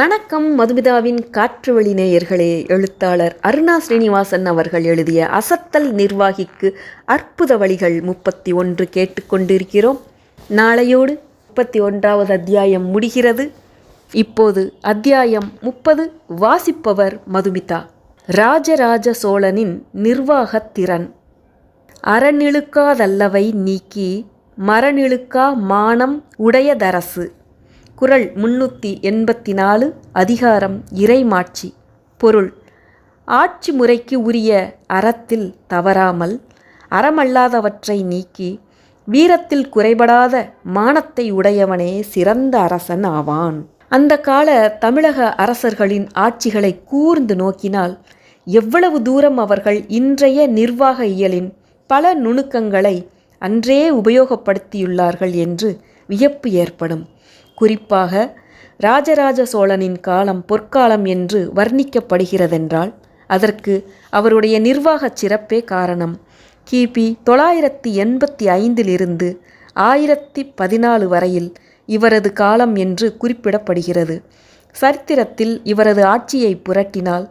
வணக்கம் மதுமிதாவின் காற்றுவழி நேயர்களே. எழுத்தாளர் அருணா ஸ்ரீனிவாசன் அவர்கள் எழுதிய அசத்தல் நிர்வாகிக்கு அற்புத வழிகள் முப்பத்தி ஒன்று கேட்டுக்கொண்டிருக்கிறோம் நாளையோடு முப்பத்தி ஒன்றாவது அத்தியாயம் முடிகிறது. இப்போது அத்தியாயம் முப்பது வாசிப்பவர் மதுமிதா. ராஜராஜ சோழனின் நிர்வாகத்திறன் அறநிழுக்காதல்லவை நீக்கி மரநிழுக்கா மானம் உடையதரசு. குறள் முன்னூற்றி எண்பத்தி நாலு அதிகாரம் இறைமாட்சி. பொருள். ஆட்சி முறைக்கு உரிய அறத்தில் தவறாமல் அறமல்லாதவற்றை நீக்கி வீரத்தில் குறைபடாத மானத்தை உடையவனே சிறந்த அரசன் ஆவான். அந்த கால தமிழக அரசர்களின் ஆட்சிகளை கூர்ந்து நோக்கினால் எவ்வளவு தூரம் அவர்கள் இன்றைய நிர்வாக இயலின் பல நுணுக்கங்களை அன்றே உபயோகப்படுத்தியுள்ளார்கள் என்று வியப்பு ஏற்படும். குறிப்பாக ராஜராஜ சோழனின் காலம் பொற்காலம் என்று வர்ணிக்கப்படுகிறதென்றால் அதற்கு அவருடைய நிர்வாகச் சிறப்பே காரணம். கிபி தொள்ளாயிரத்தி எண்பத்தி ஐந்திலிருந்து ஆயிரத்தி பதினாலு வரையில் இவரது காலம் என்று குறிப்பிடப்படுகிறது. சரித்திரத்தில் இவரது ஆட்சியை புரட்டினால்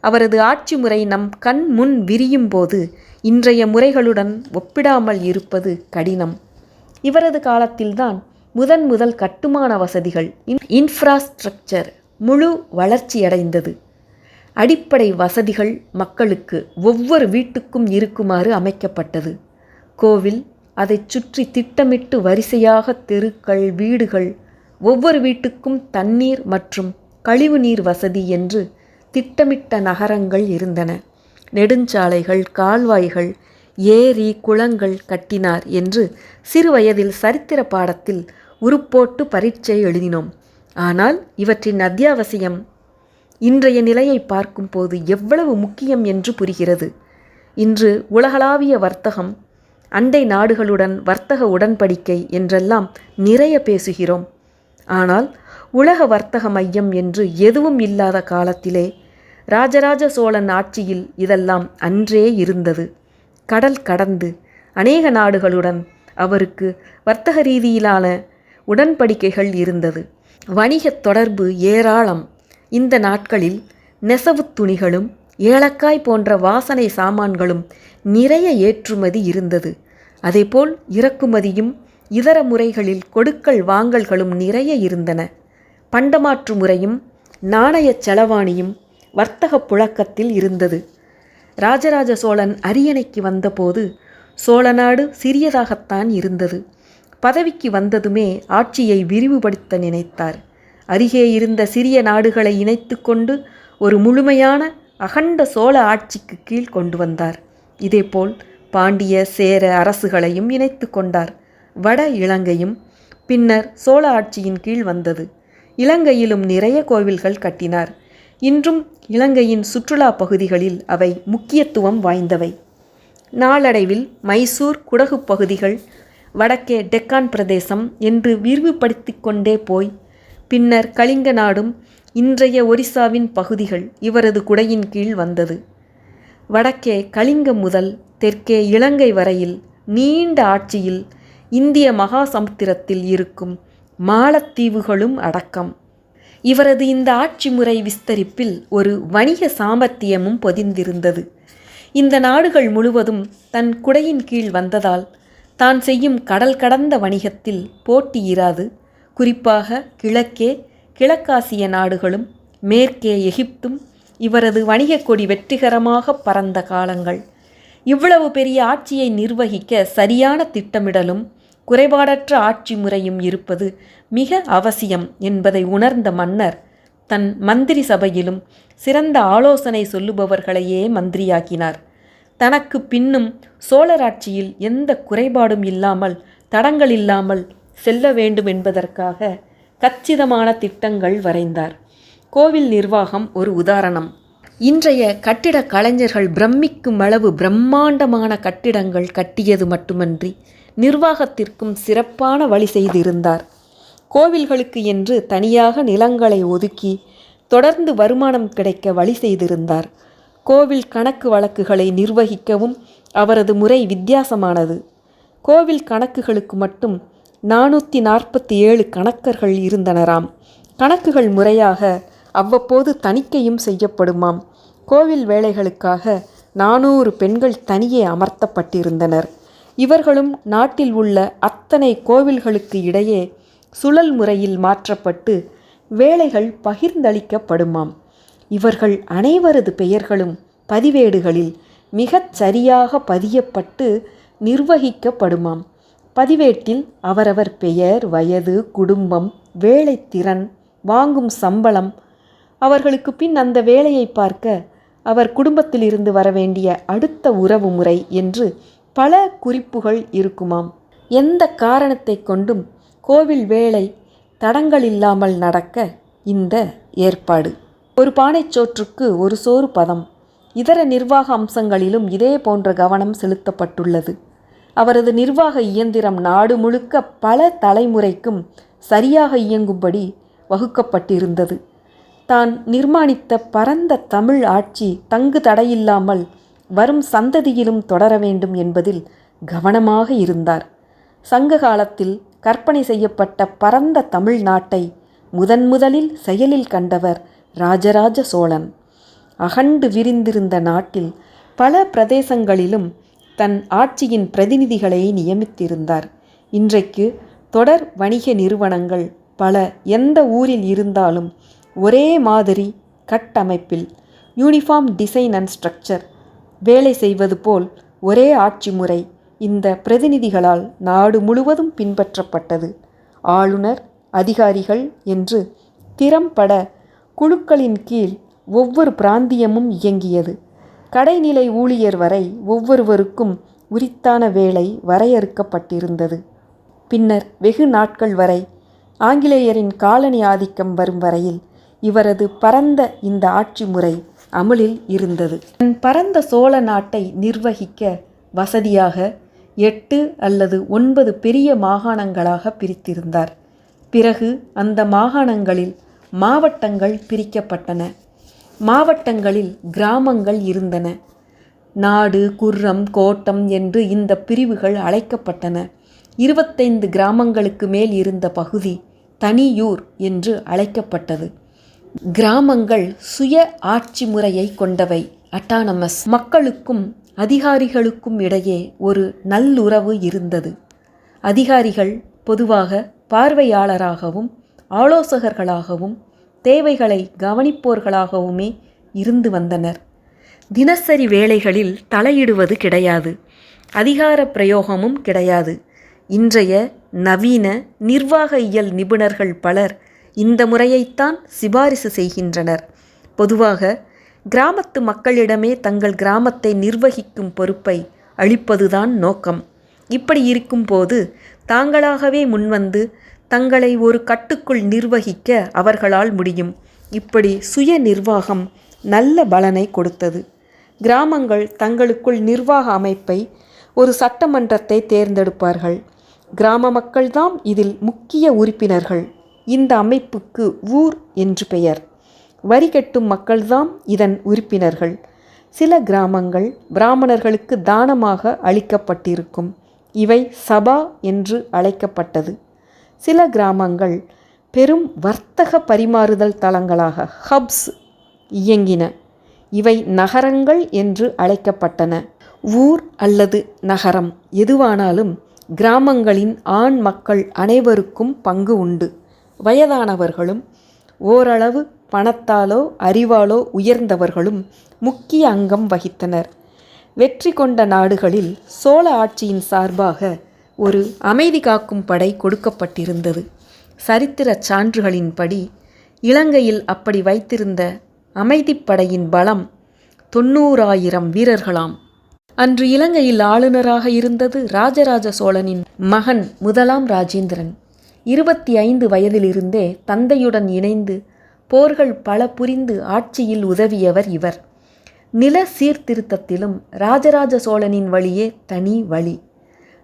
அவரது ஆட்சி முறை நம் கண் முன் விரியும் போது இன்றைய முறைகளுடன் ஒப்பிடாமல் இருப்பது கடினம். இவரது காலத்தில்தான் முதன் முதல் கட்டுமான வசதிகள் இன்ஃப்ராஸ்ட்ரக்சர் முழு வளர்ச்சியடைந்தது. அடிப்படை வசதிகள் மக்களுக்கு ஒவ்வொரு வீட்டுக்கும் இருக்குமாறு அமைக்கப்பட்டது. கோவில் அதைச் சுற்றி திட்டமிட்டு வரிசையாக தெருக்கள் வீடுகள் ஒவ்வொரு வீட்டுக்கும் தண்ணீர் மற்றும் கழிவுநீர் வசதி என்று திட்டமிட்ட நகரங்கள் இருந்தன. நெடுஞ்சாலைகள் கால்வாய்கள் ஏரி குளங்கள் கட்டினார் என்று சிறுவயதில் சரித்திர பாடத்தில் உருப்போட்டு பரீட்சை எழுதினோம். ஆனால் இவற்றின் அத்தியாவசியம் இன்றைய நிலையை பார்க்கும்போது எவ்வளவு முக்கியம் என்று புரிகிறது. இன்று உலகளாவிய வர்த்தகம் அண்டை நாடுகளுடன் வர்த்தக உடன்படிக்கை என்றெல்லாம் நிறைய பேசுகிறோம். ஆனால் உலக வர்த்தக மையம் என்று எதுவும் இல்லாத காலத்திலே ராஜராஜ சோழன் ஆட்சியில் இதெல்லாம் அன்றே இருந்தது. கடல் கடந்து அநேக நாடுகளுடன் அவருக்கு வர்த்தக ரீதியிலான உடன்படிக்கைகள் இருந்தது. வணிகத் தொடர்பு ஏராளம். இந்த நாட்களில் நெசவுத் துணிகளும் ஏலக்காய் போன்ற வாசனை சாமான்களும் நிறைய ஏற்றுமதி இருந்தது. அதேபோல் இறக்குமதியும் இதர முறைகளில் கொடுக்கல் வாங்கல்களும் நிறைய இருந்தன. பண்டமாற்று முறையும் நாணயச் செலவாணியும் வர்த்தக புழக்கத்தில் இருந்தது. ராஜராஜ சோழன் அரியணைக்கு வந்தபோது சோழநாடு சிறியதாகத்தான் இருந்தது. பதவிக்கு வந்ததுமே ஆட்சியை விரிவுபடுத்த நினைத்தார். அருகே இருந்த சிறிய நாடுகளை இணைத்து கொண்டு ஒரு முழுமையான அகண்ட சோழ ஆட்சிக்கு கீழ் கொண்டு வந்தார். இதேபோல் பாண்டிய சேர அரசுகளையும் இணைத்து கொண்டார். வட இலங்கையும் பின்னர் சோழ ஆட்சியின் கீழ் வந்தது. இலங்கையிலும் நிறைய கோவில்கள் கட்டினார். இன்றும் இலங்கையின் சுற்றுலா பகுதிகளில் அவை முக்கியத்துவம் வாய்ந்தவை. நாளடைவில் மைசூர் குடகு பகுதிகள் வடக்கே டெக்கான் பிரதேசம் என்று விரிவுபடுத்தி கொண்டே போய் பின்னர் கலிங்க நாடும் இன்றைய ஒரிசாவின் பகுதிகள் இவரது குடையின் கீழ் வந்தது. வடக்கே கலிங்கம் முதல் தெற்கே இலங்கை வரையில் நீண்ட ஆட்சியில் இந்திய மகாசமுத்திரத்தில் இருக்கும் மாலத்தீவுகளும் அடக்கம். இவரது இந்த ஆட்சி முறை விஸ்தரிப்பில் ஒரு வணிக சாமர்த்தியமும் பொதிந்திருந்தது. இந்த நாடுகள் முழுவதும் தன் குடையின் கீழ் வந்ததால் தான் செய்யும் கடல் கடந்த வணிகத்தில் போட்டியிராது குறிப்பாக கிழக்கே கிழக்காசிய நாடுகளும் மேற்கே எகிப்தும் இவரது வணிகக் கொடி வெற்றிகரமாக பறந்த காலங்கள். இவ்வளவு பெரிய ஆட்சியை நிர்வகிக்க சரியான திட்டமிடலும் குறைபாடற்ற ஆட்சி முறையும் இருப்பது மிக அவசியம் என்பதை உணர்ந்த மன்னர் தன் மந்திரி சபையிலும் சிறந்த ஆலோசனை சொல்லுபவர்களையே மந்திரியாக்கினார். தனக்கு பின்னும் சோழராட்சியில் எந்த குறைபாடும் இல்லாமல் தடங்கள் இல்லாமல் செல்ல வேண்டும் என்பதற்காக கச்சிதமான திட்டங்கள் வரைந்தார். கோவில் நிர்வாகம் ஒரு உதாரணம். இன்றைய கட்டிட கலைஞர்கள் பிரமிக்கும் அளவு பிரம்மாண்டமான கட்டிடங்கள் கட்டியது மட்டுமன்றி நிர்வாகத்திற்கும் சிறப்பான வழி செய்திருந்தார். கோவில்களுக்கு என்று தனியாக நிலங்களை ஒதுக்கி தொடர்ந்து வருமானம் கிடைக்க வழி செய்திருந்தார். கோவில் கணக்கு வழக்குகளை நிர்வகிக்கவும் அவரது முறை வித்தியாசமானது. கோவில் கணக்குகளுக்கு மட்டும் நானூற்றி நாற்பத்தி ஏழு கணக்கர்கள் இருந்தனராம். கணக்குகள் முறையாக அவ்வப்போது தணிக்கையும் செய்யப்படுமாம். கோவில் வேலைகளுக்காக நானூறு பெண்கள் தனியே அமர்த்தப்பட்டிருந்தனர். இவர்களும் நாட்டில் உள்ள அத்தனை கோவில்களுக்கு இடையே சுழல் முறையில் மாற்றப்பட்டு வேலைகள் பகிர்ந்தளிக்கப்படுமாம். இவர்கள் அனைவரது பெயர்களும் பதிவேடுகளில் மிகச் சரியாக பதியப்பட்டு நிர்வகிக்கப்படுமாம். பதிவேட்டில் அவரவர் பெயர் வயது குடும்பம் வேலைத்திறன் வாங்கும் சம்பளம். அவர்களுக்கு பின் அந்த வேலையை பார்க்க அவர் குடும்பத்திலிருந்து வரவேண்டிய அடுத்த உறவு முறை என்று பல குறிப்புகள் இருக்குமாம். எந்த காரணத்தை கொண்டும் கோவில் வேலை தடங்கள் இல்லாமல் நடக்க இந்த ஏற்பாடு. ஒரு பானைச்சோற்றுக்கு ஒரு சோறு பதம். இதர நிர்வாக அம்சங்களிலும் இதே போன்ற கவனம் செலுத்தப்பட்டுள்ளது. அவரது நிர்வாக இயந்திரம் நாடு முழுக்க பல தலைமுறைக்கும் சரியாக இயங்கும்படி வகுக்கப்பட்டிருந்தது. தான் நிர்மாணித்த பரந்த தமிழ் ஆட்சி தங்கு தடையில்லாமல் வரும் சந்ததியிலும் தொடர வேண்டும் என்பதில் கவனமாக இருந்தார். சங்க காலத்தில் கற்பனை செய்யப்பட்ட பரந்த தமிழ் நாட்டை முதன் முதலில் செயலில் கண்டவர் ராஜராஜ சோழன். அகண்டு விரிந்திருந்த நாட்டில் பல பிரதேசங்களிலும் தன் ஆட்சியின் பிரதிநிதிகளை நியமித்திருந்தார். இன்றைக்கு தொடர் வணிக நிறுவனங்கள் பல எந்த ஊரில் இருந்தாலும் ஒரே மாதிரி கட்டமைப்பில் யூனிஃபார்ம் டிசைன் அண்ட் ஸ்ட்ரக்சர் வேலை செய்வது போல் ஒரே ஆட்சி முறை இந்த பிரதிநிதிகளால் நாடு முழுவதும் பின்பற்றப்பட்டது. ஆளுநர் அதிகாரிகள் என்று திறம்பட குழுக்களின் கீழ் ஒவ்வொரு பிராந்தியமும் இயங்கியது. கடைநிலை ஊழியர் வரை ஒவ்வொருவருக்கும் உரித்தான வேலை வரையறுக்கப்பட்டிருந்தது. பின்னர் வெகு நாட்கள் வரை ஆங்கிலேயரின் காலனி ஆதிக்கம் வரும் வரையில் இவரது பரந்த இந்த ஆட்சி முறை அமலில் இருந்தது. பரந்த சோழ நாட்டை நிர்வகிக்க வசதியாக எட்டு அல்லது ஒன்பது பெரிய மாகாணங்களாக பிரித்திருந்தார். பிறகு அந்த மாகாணங்களில் மாவட்டங்கள் பிரிக்கப்பட்டன. மாவட்டங்களில் கிராமங்கள் இருந்தன. நாடு குர்ரம் கோட்டம் என்று இந்த பிரிவுகள் அழைக்கப்பட்டன. இருபத்தைந்து கிராமங்களுக்கு மேல் இருந்த பகுதி தனியூர் என்று அழைக்கப்பட்டது. கிராமங்கள் சுய ஆட்சி முறையை கொண்டவை. அட்டானமஸ். மக்களுக்கும் அதிகாரிகளுக்கும் இடையே ஒரு நல்லுறவு இருந்தது. அதிகாரிகள் பொதுவாக பார்வையாளராகவும் ஆலோசகர்களாகவும் தேவைகளை கவனிப்போர்களாகவுமே இருந்து வந்தனர். தினசரி வேலைகளில் தலையிடுவது கிடையாது. அதிகார பிரயோகமும் கிடையாது. இன்றைய நவீன நிர்வாக இயல் நிபுணர்கள் பலர் இந்த முறையைத்தான் சிபாரிசு செய்கின்றனர். பொதுவாக கிராமத்து மக்களிடமே தங்கள் கிராமத்தை நிர்வகிக்கும் பொறுப்பை அளிப்பதுதான் நோக்கம். இப்படி இருக்கும்போது தாங்களாகவே முன்வந்து தங்களை ஒரு கட்டுக்குள் நிர்வகிக்க அவர்களால் முடியும். இப்படி சுய நிர்வாகம் நல்ல பலனை கொடுத்தது. கிராமங்கள் தங்களுக்குள் நிர்வாக அமைப்பை ஒரு சட்டமன்றத்தை தேர்ந்தெடுப்பார்கள். கிராம மக்கள்தாம் இதில் முக்கிய உறுப்பினர்கள். இந்த அமைப்புக்கு ஊர் என்று பெயர். வரி கட்டும் மக்கள்தாம் இதன் உறுப்பினர்கள். சில கிராமங்கள் பிராமணர்களுக்கு தானமாக அளிக்கப்பட்டிருக்கும். இவை சபா என்று அழைக்கப்பட்டது. சில கிராமங்கள் பெரும் வர்த்தக பரிமாறுதல் தளங்களாக ஹப்ஸ் இயங்கின. இவை நகரங்கள் என்று அழைக்கப்பட்டன. ஊர் அல்லது நகரம் எதுவானாலும் கிராமங்களின் ஆண் மக்கள் அனைவருக்கும் பங்கு உண்டு. வயதானவர்களும் ஓரளவு பணத்தாலோ அறிவாலோ உயர்ந்தவர்களும் முக்கிய அங்கம் வகித்தனர். வெற்றி கொண்ட நாடுகளில் சோழ ஆட்சியின் சார்பாக ஒரு அமைதி காக்கும் படை கொடுக்கப்பட்டிருந்தது. சரித்திரச் சான்றுகளின்படி இலங்கையில் அப்படி வைத்திருந்த அமைதிப்படையின் பலம் தொண்ணூறாயிரம் வீரர்களாம். அன்று இலங்கையில் ஆளுநராக இருந்தது ராஜராஜ சோழனின் மகன் முதலாம் ராஜேந்திரன். இருபத்தி ஐந்து வயதிலிருந்தே தந்தையுடன் இணைந்து போர்கள் பல புரிந்து ஆட்சியில் உதவியவர் இவர். நில சீர்திருத்தத்திலும் ராஜராஜ சோழனின் வழியே தனி வழி.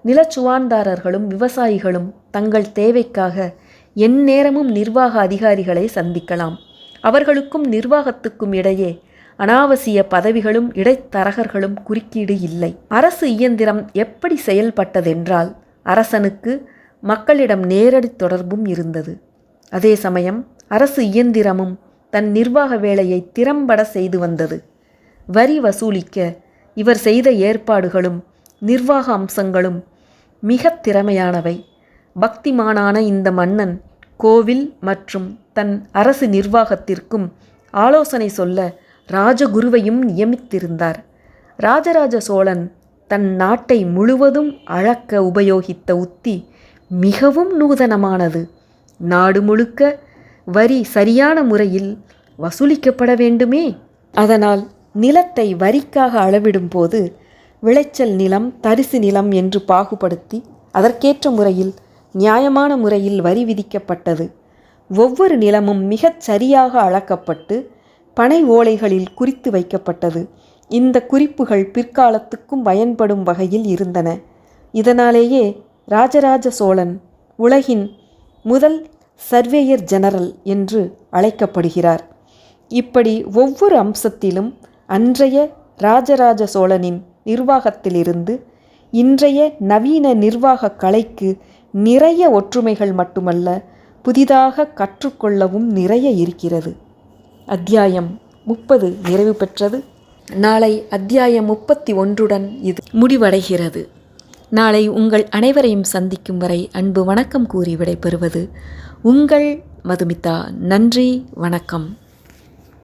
நிலச்சுவான்தாரர்களும் விவசாயிகளும் தங்கள் தேவைக்காக எந்நேரமும் நிர்வாக அதிகாரிகளை சந்திக்கலாம். அவர்களுக்கும் நிர்வாகத்துக்கும் இடையே அனாவசிய பதவிகளும் இடைத்தரகர்களும் குறுக்கீடு இல்லை. அரசு இயந்திரம் எப்படி செயல்பட்டதென்றால் அரசனுக்கு மக்களிடம் நேரடி தொடர்பும் இருந்தது. அதே சமயம் அரசு இயந்திரமும் தன் நிர்வாக வேலையை திறம்பட செய்து வந்தது. வரி வசூலிக்க இவர் செய்த ஏற்பாடுகளும் நிர்வாக அம்சங்களும் மிக திறமையானவை. பக்திமானான இந்த மன்னன் கோவில் மற்றும் தன் அரசு நிர்வாகத்திற்கும் ஆலோசனை சொல்ல ராஜகுருவையும் நியமித்திருந்தார். ராஜராஜ சோழன் தன் நாட்டை முழுவதும் அளக்க உபயோகித்த உத்தி மிகவும் நூதனமானது. நாடு முழுக்க வரி சரியான முறையில் வசூலிக்கப்பட வேண்டுமே. அதனால் நிலத்தை வரிக்காக அளவிடும்போது விளைச்சல் நிலம் தரிசு நிலம் என்று பாகுபடுத்தி அதற்கேற்ற முறையில் நியாயமான முறையில் வரி விதிக்கப்பட்டது. ஒவ்வொரு நிலமும் மிகச் சரியாக அளக்கப்பட்டு பனை ஓலைகளில் குறித்து வைக்கப்பட்டது. இந்த குறிப்புகள் பிற்காலத்துக்கும் பயன்படும் வகையில் இருந்தன. இதனாலேயே ராஜராஜ சோழன் உலகின் முதல் சர்வேயர் ஜெனரல் என்று அழைக்கப்படுகிறார். இப்படி ஒவ்வொரு அம்சத்திலும் அன்றைய ராஜராஜ சோழனின் நிர்வாகத்திலிருந்து இன்றைய நவீன நிர்வாக கலைக்கு நிறைய ஒற்றுமைகள் மட்டுமல்ல புதிதாக கற்றுக்கொள்ளவும் நிறைய இருக்கிறது. அத்தியாயம் முப்பது நிறைவு பெற்றது. நாளை அத்தியாயம் முப்பத்தி ஒன்றுடன் இது முடிவடைகிறது. நாளை உங்கள் அனைவரையும் சந்திக்கும் வரை அன்பு வணக்கம் கூறி விடைபெறுவது உங்கள் மதுமிதா. நன்றி வணக்கம்.